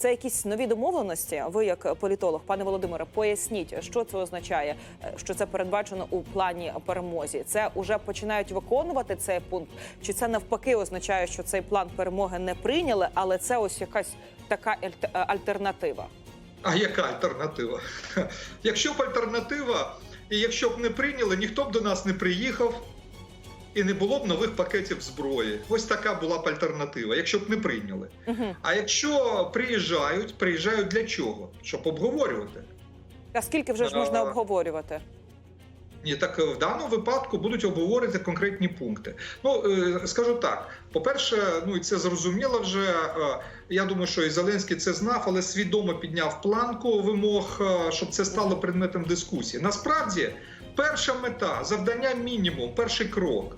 Це якісь нові домовленості. Ви, як політолог, пане Володимире, поясніть, що це означає, е, що це передбачено у плані перемозі. Це вже починають виконувати цей пункт, чи це навпаки означає, що цей план перемоги не прийняли, але це ось якась така е, альтернатива. А яка альтернатива? Якщо б альтернатива, і якщо б не прийняли, ніхто б до нас не приїхав і не було б нових пакетів зброї. Ось така була б альтернатива, якщо б не прийняли. Угу. А якщо приїжджають, приїжджають для чого? Щоб обговорювати. А скільки вже ж можна А. обговорювати? Ні, так е, в даному випадку будуть обговорити конкретні пункти. Ну е, скажу так: по-перше, ну і це зрозуміло вже. е, Я думаю, що і Зеленський це знав, але свідомо підняв планку вимог, щоб це стало предметом дискусії. Насправді, перша мета, завдання мінімум, перший крок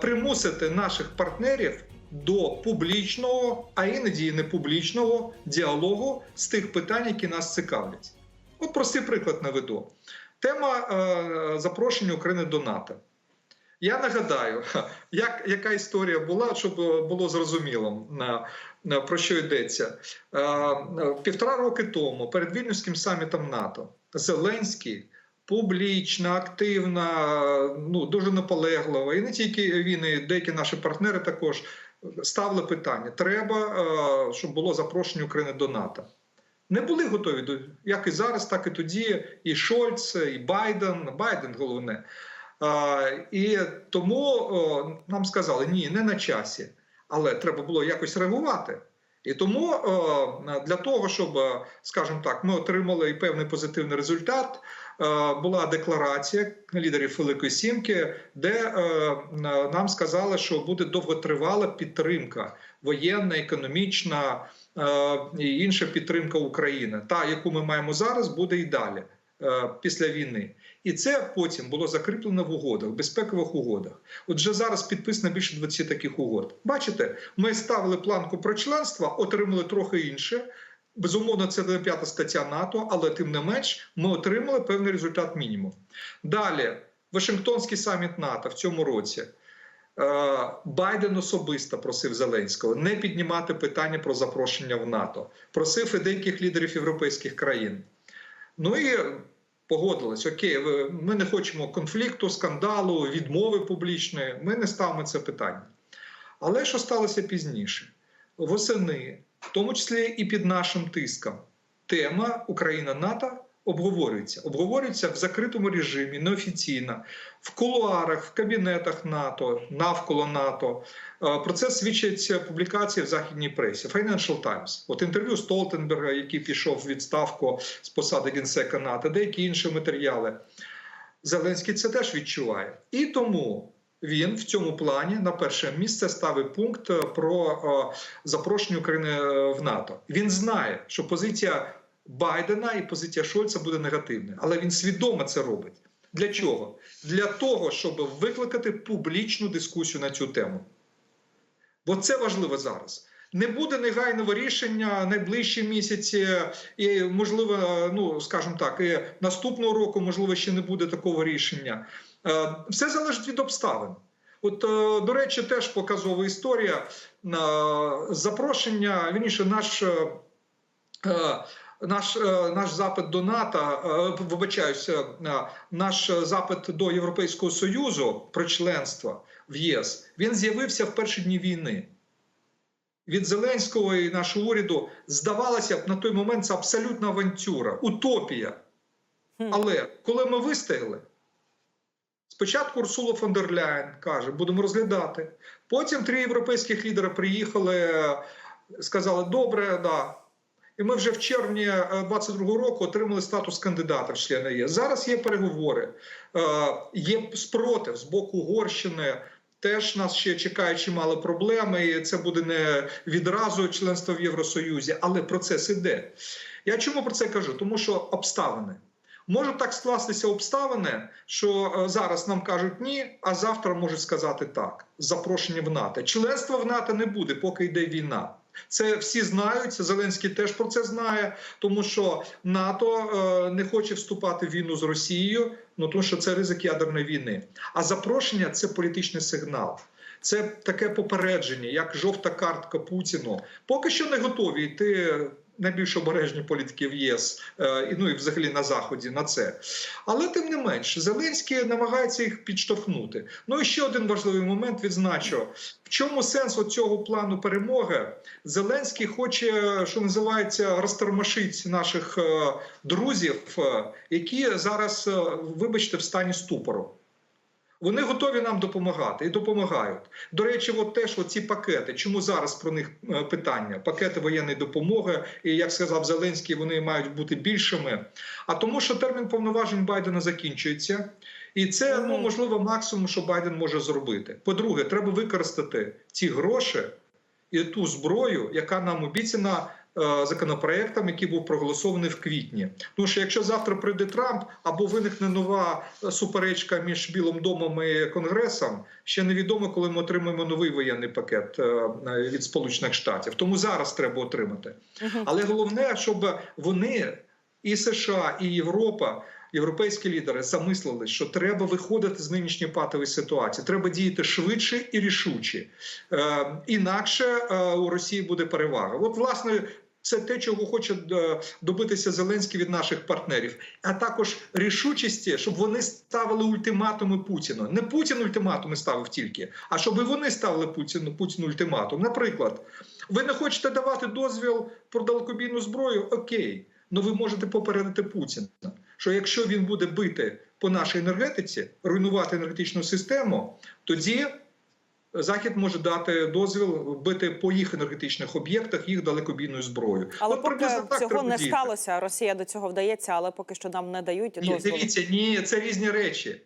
примусити наших партнерів до публічного, а іноді і не публічного діалогу з тих питань, які нас цікавлять. От простий приклад наведу. Тема е, запрошення України до НАТО. Я нагадаю, як, яка історія була, щоб е, було зрозуміло на, про що йдеться. Е, е, півтора роки тому, перед Вільнюським самітом НАТО, Зеленський публічно, активно, е, ну дуже наполегливо, і не тільки він, і деякі наші партнери також ставили питання: треба, е, щоб було запрошення України до НАТО не були готові до як і зараз, так і тоді. І Шольц, і Байден, Байден головне. А, і тому о, нам сказали, ні, не на часі, але треба було якось реагувати. І тому о, для того, щоб, скажімо так, ми отримали і певний позитивний результат. е, Була декларація лідерів Великої Сімки, де е, нам сказали, що буде довготривала підтримка воєнна, економічна е, і інша підтримка України. Та, яку ми маємо зараз, буде і далі е, після війни. І це потім було закріплено в угодах, безпекових угодах. Отже, зараз підписано більше 20 таких угод. Бачите, ми ставили планку про членство, отримали трохи інше. Безумовно, це не п'ята стаття НАТО, але тим не менш ми отримали певний результат мінімум. Далі, Вашингтонський саміт НАТО в цьому році. Е, Байден особисто просив Зеленського не піднімати питання про запрошення в НАТО. Просив і деяких лідерів європейських країн. Ну і погодились: окей, ми не хочемо конфлікту, скандалу, відмови публічної. Ми не ставимо це питання. Але що сталося пізніше? Восени, в тому числі і під нашим тиском, тема Україна-НАТО обговорюється. Обговорюється в закритому режимі, неофіційно, в кулуарах, в кабінетах НАТО, навколо НАТО. Е, Про це свідчать публікації в західній пресі. Financial Times. От інтерв'ю Столтенберга, який пішов в відставку з посади генсека НАТО, деякі інші матеріали. Зеленський це теж відчуває. І тому він в цьому плані на перше місце ставить пункт е, про е, запрошення України в НАТО. Він знає, що позиція Байдена і позиція Шольца буде негативною, але він свідомо це робить. Для чого? Для того, щоб викликати публічну дискусію на цю тему. Бо це важливо зараз. Не буде негайного рішення найближчі місяці, і можливо, ну скажімо так, і наступного року, можливо, ще не буде такого рішення. Е, Все залежить від обставин. От, е, до речі, теж показова історія е, запрошення. Вірніше, наш. Наш, наш запит до НАТО, вибачаюся, наш запит до Європейського Союзу про членство в ЄС він з'явився в перші дні війни. Від Зеленського і нашого уряду здавалося б на той момент це абсолютна авантюра, утопія. Але коли ми вистояли, спочатку Урсула фон дер Ляєн каже, будемо розглядати. Потім три європейських лідери приїхали, е, сказали, добре, да. І ми вже в червні е, 22-го року отримали статус кандидата в члени ЄС. Зараз є переговори, е, є спротив з боку Угорщини. Теж нас ще чекає чимало проблем, і це буде не відразу членство в Євросоюзі, але процес іде. Я чому про це кажу? Тому що обставини. Можуть так скластися обставини, що е, зараз нам кажуть ні, а завтра можуть сказати так. Запрошення в НАТО. Членства в НАТО не буде, поки йде війна. Це всі знають. Зеленський теж про це знає, тому що НАТО е, не хоче вступати в війну з Росією, ну тому що це ризик ядерної війни. А запрошення це політичний сигнал. Це таке попередження, як жовта картка Путіну. Поки що не готові йти. Найбільш обережні політики в ЄС е, і ну і взагалі на заході на це, але тим не менш, Зеленський намагається їх підштовхнути. Ну і ще один важливий момент відзначу: в чому сенс цього плану перемоги? Зеленський хоче, що називається, розтормошити наших е, друзів, е, які зараз, вибачте, в стані ступору. Вони готові нам допомагати і допомагають. До речі, от теж ці пакети. Чому зараз про них е, питання? Пакети воєнної допомоги, і як сказав Зеленський, вони мають бути більшими. А тому, що термін повноважень Байдена закінчується, і це ну можливо максимум, що Байден може зробити. По-друге, треба використати ці гроші і ту зброю, яка нам обіцяна законопроектом, який був проголосований в квітні. Тому що якщо завтра прийде Трамп або виникне нова е, суперечка між Білим домом і Конгресом, ще невідомо, коли ми отримаємо новий воєнний пакет е, від Сполучених Штатів. Тому зараз треба отримати. Але головне, щоб вони і США, і Європа. Європейські лідери замислили, що треба виходити з нинішньої патової ситуації. Треба діяти швидше і рішуче. Е, інакше е, у Росії буде перевага. От, власне, це те, чого хоче е, добитися Зеленський від наших партнерів, а також рішучості, щоб вони ставили ультиматуми Путіну. Не Путін ультиматуми ставив тільки, а щоб і вони ставили Путіну Путіну ультиматум. Наприклад, ви не хочете давати дозвіл про далекобійну зброю? Окей, але ви можете попередити Путіна, що якщо він буде бити по нашій енергетиці, руйнувати енергетичну систему, тоді Захід може дати дозвіл бити по їх енергетичних об'єктах їх далекобійною зброєю. Але От поки так цього не діяти. сталося, Росія до цього вдається, але поки що нам не дають Ні, дозволу. дивіться, ні, це різні речі.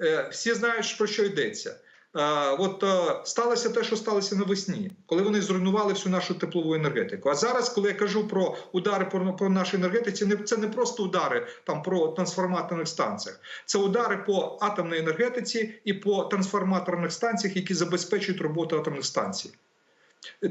Е, Всі знають, про що йдеться. Е, От е, сталося те, що сталося навесні, коли вони зруйнували всю нашу теплову енергетику. А зараз, коли я кажу про удари про, про нашу енергетиці, не це не просто удари там про трансформаторних станціях, це удари по атомній енергетиці і по трансформаторних станціях, які забезпечують роботу атомних станцій.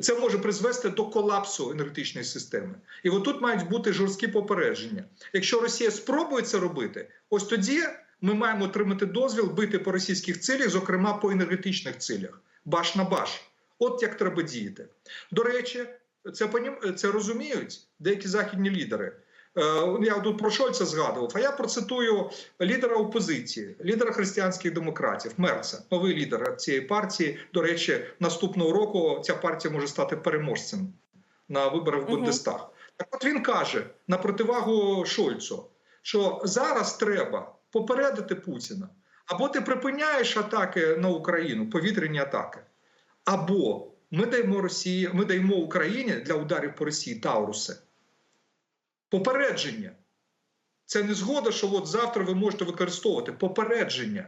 Це може призвести до колапсу енергетичної системи. І отут мають бути жорсткі попередження. Якщо Росія спробує це робити, ось тоді ми маємо отримати дозвіл бити по російських цілях, зокрема по енергетичних цілях. Баш на баш. От як треба діяти. До речі, це понім- це розуміють деякі західні лідери. Е, Я тут про Шольца згадував, а я процитую лідера опозиції, лідера християнських демократів, Мерца, новий лідер цієї партії. До речі, наступного року ця партія може стати переможцем на виборах в. Бундестаг. Так от він каже на противагу Шольцу, що зараз треба попередити Путіна. Або ти припиняєш атаки на Україну, повітряні атаки, або ми даємо Росії, ми даємо Україні для ударів по Росії Тауруси. Попередження. Це не згода, що от завтра ви можете використовувати попередження.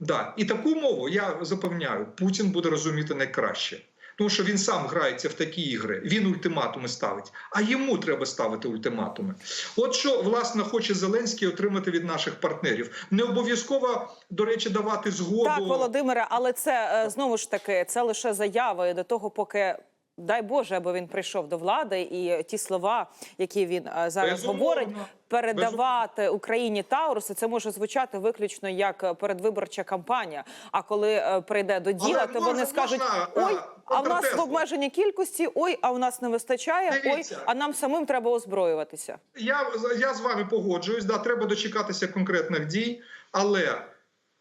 Да. І таку мову я запевняю, Путін буде розуміти найкраще. Тому що він сам грається в такі ігри, він ультиматуми ставить, а йому треба ставити ультиматуми. От що власне хоче Зеленський отримати від наших партнерів. Не обов'язково, до речі, давати згоду. Так, Володимире, але це е, знову ж таки це лише заяви до того, поки. Дай Боже, аби він прийшов до влади, і ті слова, які він е, зараз Безумовно. говорить, передавати Україні Тауруси, це може звучати виключно як е, передвиборча кампанія. А коли прийде до діла, Але то можна- вони скажуть: можна, ой, а в нас в обмеженій кількості, ой, а в нас не вистачає, ой, а нам самим треба озброюватися. Я, я з вами погоджуюсь, да, треба дочекатися конкретних дій, але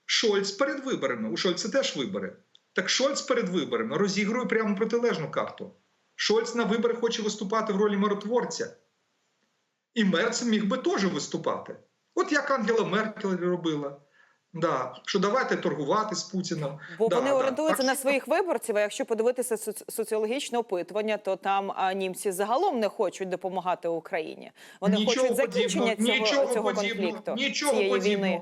Шольц перед виборами, у Шольца теж вибори. Так Шольц перед виборами розігрує прямо протилежну карту. Шольц на виборах хоче виступати в ролі миротворця. І Мерц міг би теж виступати. От як Ангела Меркель робила. Да, що давайте торгувати з Путіном. Бо Да, вони да. орієнтуються на своїх виборців. А якщо подивитися соціологічне опитування, то там а, німці загалом не хочуть допомагати Україні. Вони Нічого хочуть закінчення подібного, цього, нічого цього подібного, конфлікту, нічого цієї подібного. війни.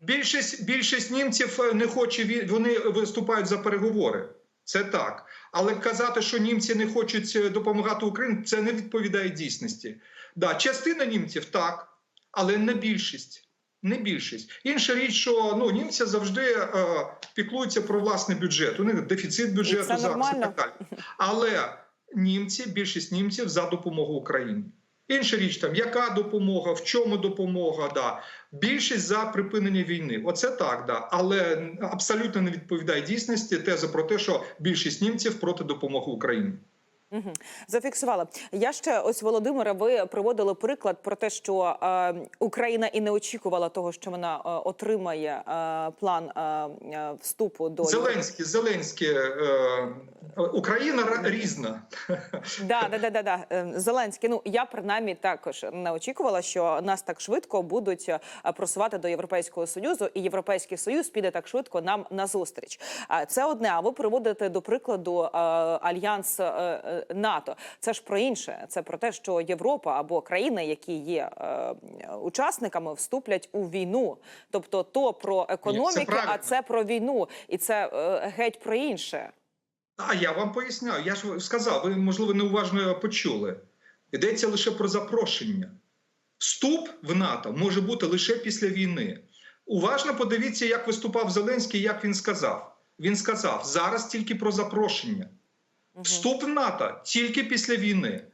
Більшість, більшість німців е, не хоче вони виступають за переговори. Це так. Але казати, що німці не хочуть е, допомагати Україні, це не відповідає дійсності. Да, частина німців так, але не більшість. Не більшість. Інша річ, що ну німці завжди е, піклуються про власний бюджет. У них дефіцит бюджету і так далі. Але німці, більшість німців за допомогу Україні. Інша річ там, яка допомога, в чому допомога, да. Більшість за припинення війни. Оце так, да. Але абсолютно не відповідає дійсності теза про те, що більшість німців проти допомоги Україні. Угу. Зафіксували. Я ще ось Володимире. Ви приводили приклад про те, що е, Україна і не очікувала того, що вона е, отримає е, план е, е, вступу до Зеленський, Зеленський, е, Україна ра- різна. Да, да, да, да, да. Е, Зеленський. Ну я принаймні також не очікувала, що нас так швидко будуть е, просувати до Європейського союзу, і Європейський союз піде так швидко нам назустріч. А це одне. А ви приводите до прикладу е, альянс е, НАТО. Це ж про інше. Це про те, що Європа або країни, які є е, учасниками, вступлять у війну. Тобто, то про економіки, а це про війну, і це е, геть про інше. А я вам поясняю. Я ж сказав, ви можливо неуважно почули. Йдеться лише про запрошення. Вступ в НАТО може бути лише після війни. Уважно подивіться, як виступав Зеленський, як він сказав. Він сказав: зараз тільки про запрошення. Вступ в НАТО тільки після війни.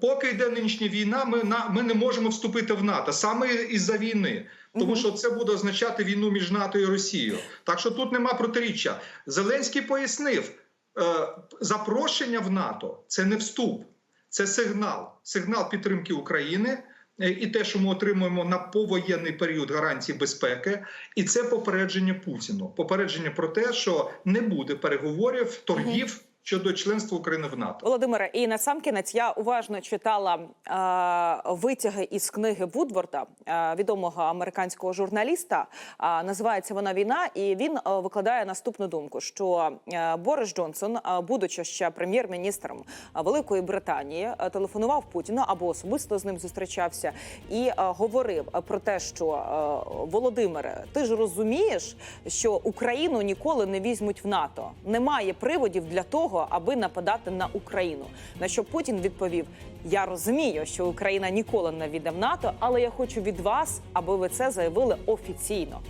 Поки йде нинішня війна, ми на ми не можемо вступити в НАТО саме із-за війни, тому що це буде означати війну між НАТО і Росією. Так що тут нема протиріччя. Зеленський пояснив, е, запрошення в НАТО це не вступ, це сигнал, сигнал підтримки України. е, І те, що ми отримуємо на повоєнний період гарантії безпеки, і це попередження Путіну. Попередження про те, що не буде переговорів, торгів щодо членства України в НАТО. Володимире, і на сам кінець я уважно читала е, витяги із книги Вудворда, е, відомого американського журналіста. Е, називається вона Війна, і він е, викладає наступну думку: що е, Борис Джонсон, е, будучи ще прем'єр-міністром Великої Британії, е, телефонував Путіну або особисто з ним зустрічався і е, говорив про те, що е, Володимире, ти ж розумієш, що Україну ніколи не візьмуть в НАТО. Немає приводів для того, аби нападати на Україну. На що Путін відповів: Я розумію, що Україна ніколи не війде в НАТО, але я хочу від вас, аби ви це заявили офіційно.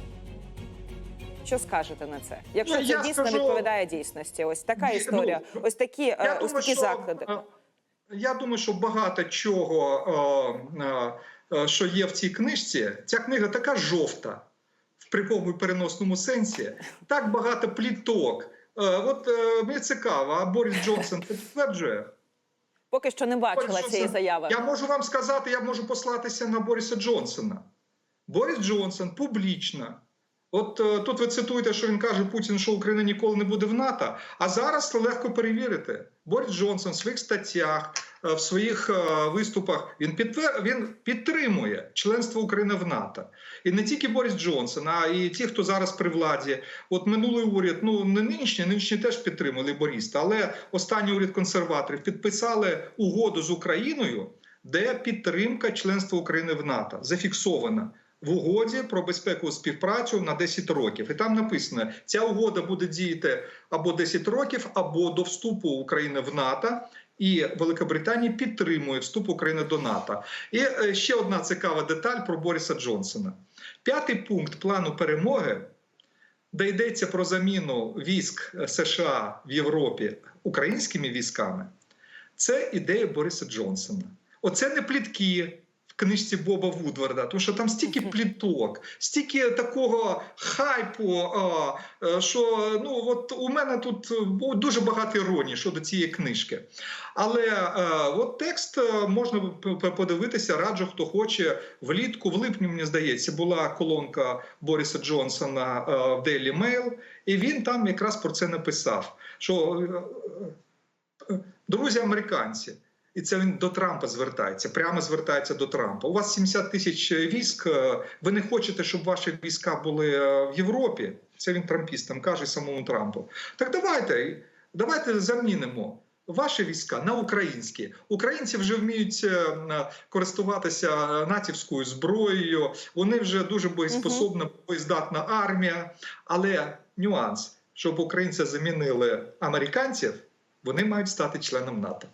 Що скажете на це? Якщо Ну, це дійсно скажу- відповідає дійсності, ось така історія, ну, ось такі, е, Я ось думаю, такі що, заклади. е, Я думаю, що багато чого, е, е, е, що є в цій книжці, ця книга така жовта в прямому і переносному сенсі, так багато пліток. Е, От е, мені цікаво, а Борис Джонсон це підтверджує. Поки що не бачила Борис цієї Джонсон- заяви. Я можу вам сказати, я можу послатися на Бориса Джонсона. Борис Джонсон публічно. От е, тут ви цитуєте, що він каже Путін, що Україна ніколи не буде в НАТО. А зараз легко перевірити. Борис Джонсон в своїх статтях, е, в своїх е, виступах він підтвер... він підтримує членство України в НАТО. І не тільки Борис Джонсон, а і ті, хто зараз при владі. От минулий уряд, ну не нинішній, нинішній теж підтримали Боріста, але останній уряд консерваторів підписали угоду з Україною, де підтримка членства України в НАТО зафіксована. В угоді про безпеку співпрацю на 10 років, і там написано: ця угода буде діяти або 10 років, або до вступу України в НАТО. І Великобританія підтримує вступ України до НАТО. І е, ще одна цікава деталь про Бориса Джонсона. П'ятий пункт плану перемоги, де йдеться про заміну військ е, США в Європі українськими військами, це ідея Бориса Джонсона. Оце не плітки книжці Боба Вудварда, тому що там стільки пліток, стільки такого хайпу, е, що ну от у мене тут е, дуже багато іронії щодо цієї книжки. Але е, от текст можна подивитися, раджу, хто хоче. Влітку, в липні, мені здається, була колонка Бориса Джонсона в Daily Mail, і він там якраз про це написав. Що друзі американці. І це він до Трампа звертається, прямо звертається до Трампа. У вас 70 тисяч військ. е, Ви не хочете, щоб ваші війська були е, в Європі. Це він трампістам каже самому Трампу. Так давайте, давайте замінимо ваші війська на українські. Українці вже вміють е, користуватися натівською зброєю. Вони вже дуже боєспособна, боєздатна армія. Але нюанс, щоб українці замінили американців, вони мають стати членом НАТО.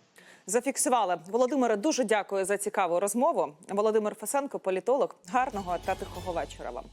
Зафіксували Володимире. Дуже дякую за цікаву розмову. Володимир Фасенко, політолог. Гарного та тихого вечора вам.